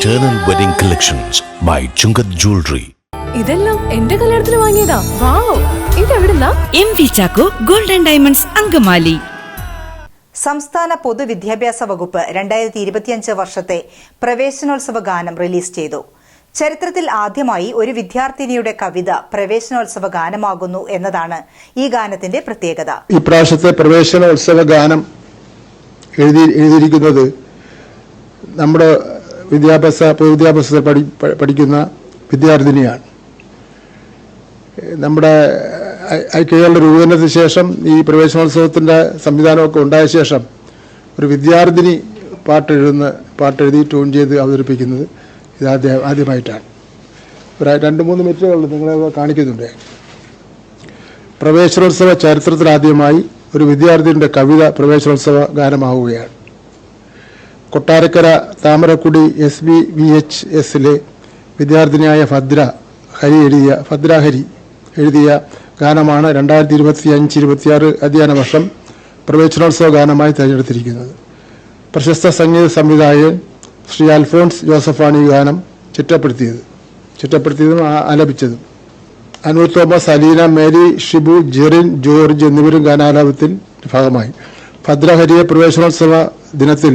Eternal Wedding Collections by Chungat Jewelry. ഇതെല്ലാം എന്റെ കല്യാണത്തിന് വാങ്ങിയതാ. Wow ഇതെവിടുന്നാ? M V Chacko golden diamonds Angamaly. സംസ്ഥാന പൊതുവിദ്യാഭ്യാസ വകുപ്പ് രണ്ടായിരത്തി ഇരുപത്തിയഞ്ച് വർഷത്തെ പ്രവേശനോത്സവ ഗാനം റിലീസ് ചെയ്തു. ചരിത്രത്തിൽ ആദ്യമായി ഒരു വിദ്യാർത്ഥിനിയുടെ കവിത പ്രവേശനോത്സവ ഗാനമാകുന്നു എന്നതാണ് ഈ ഗാനത്തിന്റെ പ്രത്യേകത. ഇപ്രാവശ്യത്തെ പ്രവേശനോത്സവ ഗാനം എഴുതി എഴുതിയിരിക്കുന്നത് നമ്മുടെ വിദ്യാഭ്യാസ പൊതുവിദ്യാഭ്യാസത്തിൽ പഠി പഠിക്കുന്ന വിദ്യാർത്ഥിനിയാണ്. നമ്മുടെ ഐ- ഐ കേരള രൂപീകരണത്തിന് ശേഷം ഈ പ്രവേശനോത്സവത്തിന്റെ സംവിധാനമൊക്കെ ഉണ്ടായ ശേഷം ഒരു വിദ്യാർത്ഥിനി പാട്ടെഴുതുന്ന പാട്ടെഴുതി ട്യൂൺ ചെയ്ത് അവതരിപ്പിക്കുന്നത് ഇത് ആദ്യം ആദ്യമായിട്ടാണ്. ഒരു രണ്ട് മൂന്ന് മിനിറ്റുകൾ നിങ്ങളെ കാണിക്കുന്നുണ്ട്. പ്രവേശനോത്സവ ചരിത്രത്തിലാദ്യമായി ഒരു വിദ്യാർത്ഥിയുടെ കവിത പ്രവേശനോത്സവ ഗാനമാവുകയാണ്. Kottarakkara Thamarakudi S B V H എസിലെ വിദ്യാർത്ഥിനിയായ ഭദ്ര ഹരി എഴുതിയ ഭദ്ര ഹരി എഴുതിയ ഗാനമാണ് രണ്ടായിരത്തി ഇരുപത്തി അഞ്ച് ഇരുപത്തിയാറ് അധ്യയന വർഷം പ്രവേശനോത്സവ ഗാനമായി തിരഞ്ഞെടുത്തിരിക്കുന്നത്. പ്രശസ്ത സംഗീത സംവിധായകൻ ശ്രീ അൽഫോൺസ് ജോസഫാണ് ഈ ഗാനം ചിട്ടപ്പെടുത്തിയത് ചിട്ടപ്പെടുത്തിയതും ആലപിച്ചതും. Anoor Thomas Aleena Mary Shibu Jerin George എന്നിവരും ഗാനാലാപത്തിൽ ഭാഗമായി. ഭദ്രഹരിയെ പ്രവേശനോത്സവ ദിനത്തിൽ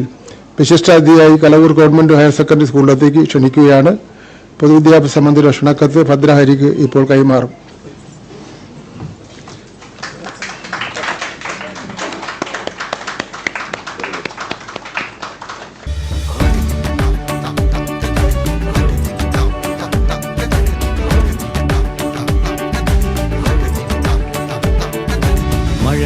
വിശിഷ്ടാതിഥിയായി കലവൂർ ഗവൺമെന്റ് ഹയർ സെക്കൻഡറി സ്കൂളിലേക്ക് ക്ഷണിക്കുകയാണ്. പൊതുവിദ്യാഭ്യാസ മന്ത്രി ലക്ഷണക്കത്ത് ഭദ്രഹരിക്ക് ഇപ്പോൾ കൈമാറും.